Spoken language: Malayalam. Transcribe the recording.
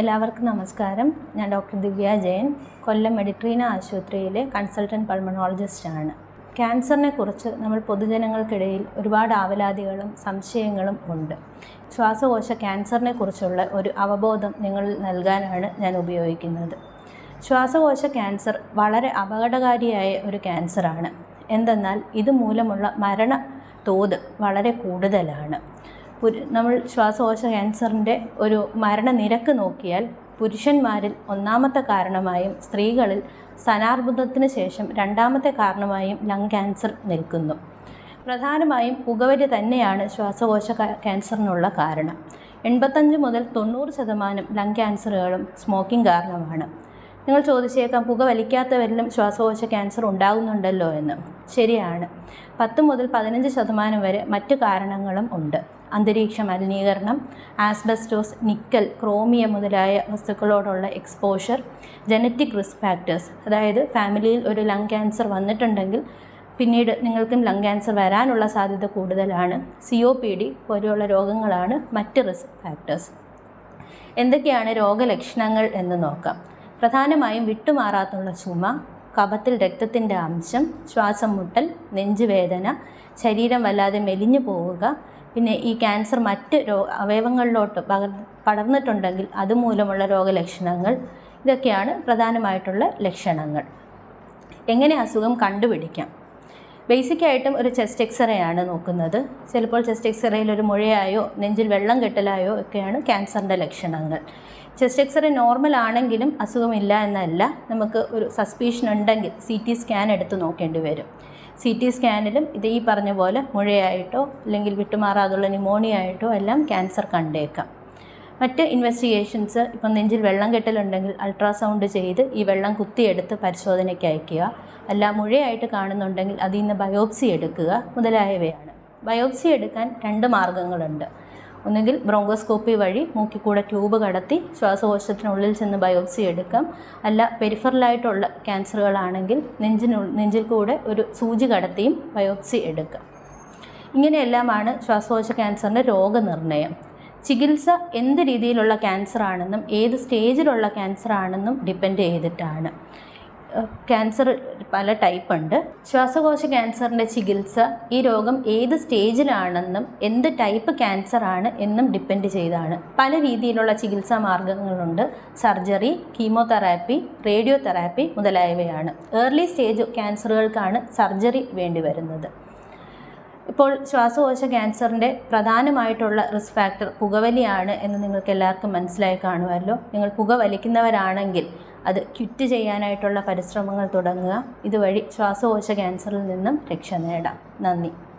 എല്ലാവർക്കും നമസ്കാരം. ഞാൻ ഡോക്ടർ ദിവ്യ ജയൻ. കൊല്ലം മെഡിട്രീന ആശുപത്രിയിലെ കൺസൾട്ടന്റ് പൾമണോളജിസ്റ്റാണ് ക്യാൻസറിനെ കുറിച്ച് നമ്മൾ പൊതുജനങ്ങൾക്കിടയിൽ ഒരുപാട് ആവലാതികളും സംശയങ്ങളും ഉണ്ട്. ശ്വാസകോശ ക്യാൻസറിനെ കുറിച്ചുള്ള ഒരു അവബോധം നിങ്ങൾ നൽകാനാണ് ഞാൻ ഉപയോഗിക്കുന്നത്. ശ്വാസകോശ ക്യാൻസർ വളരെ അപകടകാരിയായ ഒരു ക്യാൻസറാണ്. എന്തെന്നാൽ ഇതുമൂലമുള്ള മരണ തോത് വളരെ കൂടുതലാണ്. നമ്മൾ ശ്വാസകോശ ക്യാൻസറിന്റെ ഒരു മരണനിരക്ക് നോക്കിയാൽ പുരുഷന്മാരിൽ ഒന്നാമത്തെ കാരണമായും സ്ത്രീകളിൽ സ്ഥാനാർബുദത്തിന് ശേഷം രണ്ടാമത്തെ കാരണമായും ലങ് ക്യാൻസർ നിൽക്കുന്നു. പ്രധാനമായും പുകവലി തന്നെയാണ് ശ്വാസകോശ ക്യാൻസറിനുള്ള കാരണം. എൺപത്തഞ്ച് മുതൽ തൊണ്ണൂറ് ശതമാനം ലങ് ക്യാൻസറുകളും സ്മോക്കിംഗ് കാരണമാണ്. നിങ്ങൾ ചോദിച്ചേക്കാം പുക വലിക്കാത്തവരിലും ശ്വാസകോശ ക്യാൻസർ ഉണ്ടാകുന്നുണ്ടല്ലോ എന്ന്. ശരിയാണ്. പത്ത് മുതൽ പതിനഞ്ച് ശതമാനം വരെ മറ്റു കാരണങ്ങളും ഉണ്ട്. അന്തരീക്ഷ മലിനീകരണം ആസ്ബസ്റ്റോസ് നിക്കൽ ക്രോമിയ മുതലായ വസ്തുക്കളോടുള്ള എക്സ്പോഷർ ജനറ്റിക് റിസ്ക് ഫാക്ടേഴ്സ് അതായത് ഫാമിലിയിൽ ഒരു ലങ് ക്യാൻസർ വന്നിട്ടുണ്ടെങ്കിൽ പിന്നീട് നിങ്ങൾക്കും ലങ് ക്യാൻസർ വരാനുള്ള സാധ്യത കൂടുതലാണ്. സി ഒ പി ഡി പോലെയുള്ള രോഗങ്ങളാണ് മറ്റ് റിസ്ക് ഫാക്ടേഴ്സ് എന്തൊക്കെയാണ് രോഗലക്ഷണങ്ങൾ എന്ന് നോക്കാം. പ്രധാനമായും വിട്ടുമാറാത്തുള്ള ചുമ കഫത്തിൽ രക്തത്തിന്റെ അംശം ശ്വാസം മുട്ടൽ നെഞ്ചുവേദന ശരീരം വല്ലാതെ മെലിഞ്ഞു പോവുക പിന്നെ ഈ ക്യാൻസർ മറ്റ് രോ അവയവങ്ങളിലോട്ട് പക പടർന്നിട്ടുണ്ടെങ്കിൽ അതുമൂലമുള്ള രോഗലക്ഷണങ്ങൾ ഇതൊക്കെയാണ് പ്രധാനമായിട്ടുള്ള ലക്ഷണങ്ങൾ. എങ്ങനെ അസുഖം കണ്ടുപിടിക്കാം? ബേസിക്കായിട്ടും ഒരു ചെസ്റ്റ് എക്സ്റേ ആണ് നോക്കുന്നത്. ചിലപ്പോൾ ചെസ്റ്റ് എക്സ്റേയിൽ ഒരു മുഴയായോ നെഞ്ചിൽ വെള്ളം കെട്ടലായോ ഒക്കെയാണ് ക്യാൻസറിന്റെ ലക്ഷണങ്ങൾ. ചെസ്റ്റ് എക്സ്റേ നോർമൽ ആണെങ്കിലും അസുഖമില്ല എന്നല്ല നമുക്ക് ഒരു സസ്പീഷൻ ഉണ്ടെങ്കിൽ സി ടി സ്കാൻ എടുത്ത് നോക്കേണ്ടി വരും. സി ടി സ്കാനിലും ഇത് ഈ പറഞ്ഞ പോലെ മുഴയായിട്ടോ അല്ലെങ്കിൽ വിട്ടുമാറാതുള്ള ന്യൂമോണിയ ആയിട്ടോ എല്ലാം ക്യാൻസർ കണ്ടേക്കാം. മറ്റ് ഇൻവെസ്റ്റിഗേഷൻസ് ഇപ്പം നെഞ്ചിൽ വെള്ളം കെട്ടലുണ്ടെങ്കിൽ അൾട്രാസൗണ്ട് ചെയ്ത് ഈ വെള്ളം കുത്തിയെടുത്ത് പരിശോധനയ്ക്ക് അയക്കുക അല്ല മുഴയായിട്ട് കാണുന്നുണ്ടെങ്കിൽ അതിൽ നിന്ന് ബയോപ്സി എടുക്കുക മുതലായവയാണ്. ബയോപ്സി എടുക്കാൻ രണ്ട് മാർഗങ്ങളുണ്ട്. ഒന്നുകിൽ ബ്രോങ്കോസ്കോപ്പി വഴി മൂക്കിക്കൂടെ ട്യൂബ് കടത്തി ശ്വാസകോശത്തിനുള്ളിൽ ചെന്ന് ബയോപ്സി എടുക്കാം. അല്ല പെരിഫറലായിട്ടുള്ള ക്യാൻസറുകളാണെങ്കിൽ നെഞ്ചിനു നെഞ്ചിൽ കൂടെ ഒരു സൂചി കടത്തിയും ബയോപ്സി എടുക്കാം. ഇങ്ങനെയെല്ലാമാണ് ശ്വാസകോശ ക്യാൻസറിന്റെ രോഗനിർണയം. ചികിത്സ എന്ത് രീതിയിലുള്ള ക്യാൻസർ ആണെന്നും ഏത് സ്റ്റേജിലുള്ള ക്യാൻസർ ആണെന്നും ഡിപ്പെൻഡ് ചെയ്തിട്ടാണ്. ക്യാൻസർ പല ടൈപ്പ് ഉണ്ട്. ശ്വാസകോശ ക്യാൻസറിന്റെ ചികിത്സ ഈ രോഗം ഏത് സ്റ്റേജിലാണെന്നും എന്ത് ടൈപ്പ് ക്യാൻസർ ആണ് എന്നും ഡിപ്പെൻഡ് ചെയ്താണ്. പല രീതിയിലുള്ള ചികിത്സാ മാർഗങ്ങളുണ്ട്. സർജറി കീമോതെറാപ്പി റേഡിയോ തെറാപ്പി മുതലായവയാണ്. ഏർലി സ്റ്റേജ് ക്യാൻസറുകൾക്കാണ് സർജറി വേണ്ടി വരുന്നത്. ഇപ്പോൾ ശ്വാസകോശ ക്യാൻസറിന്റെ പ്രധാനമായിട്ടുള്ള റിസ്ക് ഫാക്ടർ പുകവലിയാണ് എന്ന് നിങ്ങൾക്ക് എല്ലാവർക്കും മനസ്സിലായി കാണുമല്ലോ. നിങ്ങൾ പുക വലിക്കുന്നവരാണെങ്കിൽ അത് ക്വിറ്റ് ചെയ്യാനായിട്ടുള്ള പരിശ്രമങ്ങൾ തുടങ്ങുക. ഇതുവഴി ശ്വാസകോശ ക്യാൻസറിൽ നിന്നും രക്ഷ നേടാം. നന്ദി.